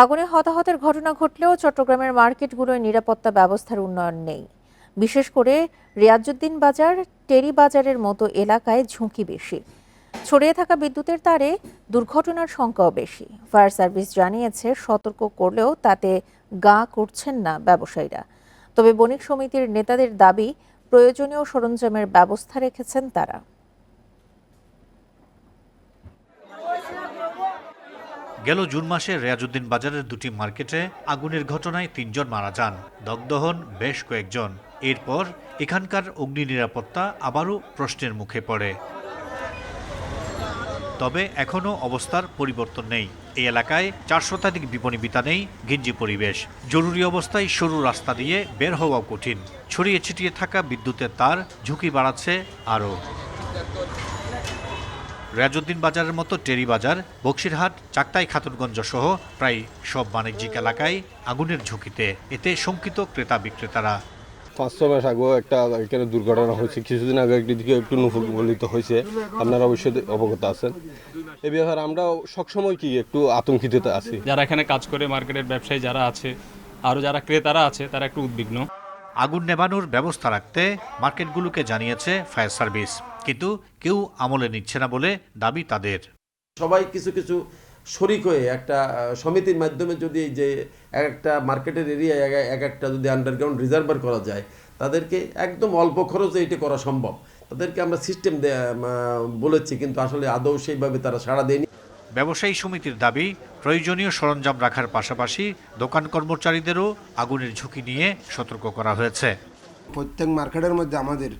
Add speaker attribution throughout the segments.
Speaker 1: আগুনে হতাহতের ঘটনা ঘটলেও চট্টগ্রামের মার্কেটগুলোয় নিরাপত্তা ব্যবস্থার উন্নয়ন নেই। বিশেষ করে রিয়াজুদ্দিন বাজার, টেরি বাজারের মতো এলাকায় ঝুঁকি বেশি। ছড়িয়ে থাকা বিদ্যুতের তারে দুর্ঘটনার সংখ্যাও বেশি। ফায়ার সার্ভিস জানিয়েছে, সতর্ক করলেও তাতে গা করছেন না ব্যবসায়ীরা। তবে বণিক সমিতির নেতাদের দাবি, প্রয়োজনীয় সরঞ্জামের ব্যবস্থা রেখেছেন তারা।
Speaker 2: গেল জুন মাসে রেয়াজুদ্দিন বাজারের দুটি মার্কেটে আগুনের ঘটনায় তিনজন মারা যান। দগ্ধ হন বেশ কয়েকজন। এরপর এখানকার অগ্নি নিরাপত্তা আবারও প্রশ্নের মুখে পড়ে। তবে এখনও অবস্থার পরিবর্তন নেই। এই এলাকায় চার শতাধিক বিপণী বিতা নেই ঘিঞ্জি পরিবেশ। জরুরি অবস্থায় সরু রাস্তা দিয়ে বের হওয়াও কঠিন। ছড়িয়ে ছিটিয়ে থাকা বিদ্যুতের তার ঝুঁকি বাড়াচ্ছে আরও। রেয়াজুদ্দিন বাজারের মতো টেরি বাজার বক্সিরহাট চাকতাই খাতুনগঞ্জ সহ প্রায় সব বাণিজ্যিক এলাকায় আগুনের ঝুঁকিতে। এতে শঙ্কিত ক্রেতা বিক্রেতারা।
Speaker 3: পাঁচ ছ মাস আগেও একটা এখানে দুর্ঘটনা হয়েছে। কিছুদিন আগে একটি দিকে একটু নফুলিত হয়েছে। আপনারা অবশ্যই অবগত আছেন। এ ব্যাপারে আমরা সবসময় কি একটু আতঙ্কিত আছি।
Speaker 4: যারা এখানে কাজ করে মার্কেটের ব্যবসায়ী যারা আছে আরও যারা ক্রেতারা আছে তারা একটু উদ্বিগ্ন।
Speaker 2: আগুন নেভানোর ব্যবস্থা রাখতে মার্কেটগুলোকে জানিয়েছে ফায়ার সার্ভিস। কিন্তু কেউ আমলে নিচ্ছে না বলে দাবি তাদের।
Speaker 5: সবাই কিছু কিছু শরিক হয়ে একটা সমিতির মাধ্যমে যদি এই যে এক একটা মার্কেটের এরিয়ায় এক এক একটা যদি আন্ডারগ্রাউন্ড রিজার্ভার করা যায় তাদেরকে একদম অল্প খরচে এটি করা সম্ভব। তাদেরকে আমরা সিস্টেম বলেছি কিন্তু আসলে আদৌ সেইভাবে তারা সাড়া দেয়নি।
Speaker 2: ব্যবসায়ী সমিতির দাবি প্রয়োজনীয় সরঞ্জাম রাখার পাশাপাশি দোকান কর্মচারীদেরও আগুনের ঝুঁকি নিয়ে সতর্ক করা হয়েছে।
Speaker 6: প্রত্যেক মার্কেটের মধ্যে আমাদের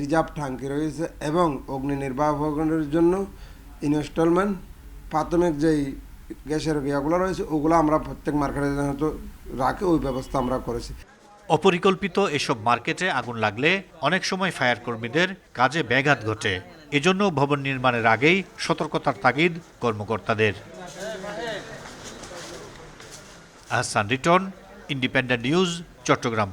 Speaker 6: রিজার্ভ ট্যাঙ্কি রয়েছে এবং অগ্নি নির্বাহনের জন্য ইনস্টলমেন্ট, প্রাথমিক যেই গ্যাসের ইয়েগুলো রয়েছে, ওগুলো আমরা প্রত্যেক মার্কেটে যেহেতু রাখে, ওই ব্যবস্থা আমরা করেছি।
Speaker 2: অপরিকল্পিত এসব মার্কেটে আগুন লাগলে অনেক সময় ফায়ার কর্মীদের কাজে ব্যাঘাত ঘটে। এজন্য ভবন নির্মাণের আগেই সতর্কতার তাগিদ কর্মকর্তাদের। Ahsan Riton, independent news, Chattogram.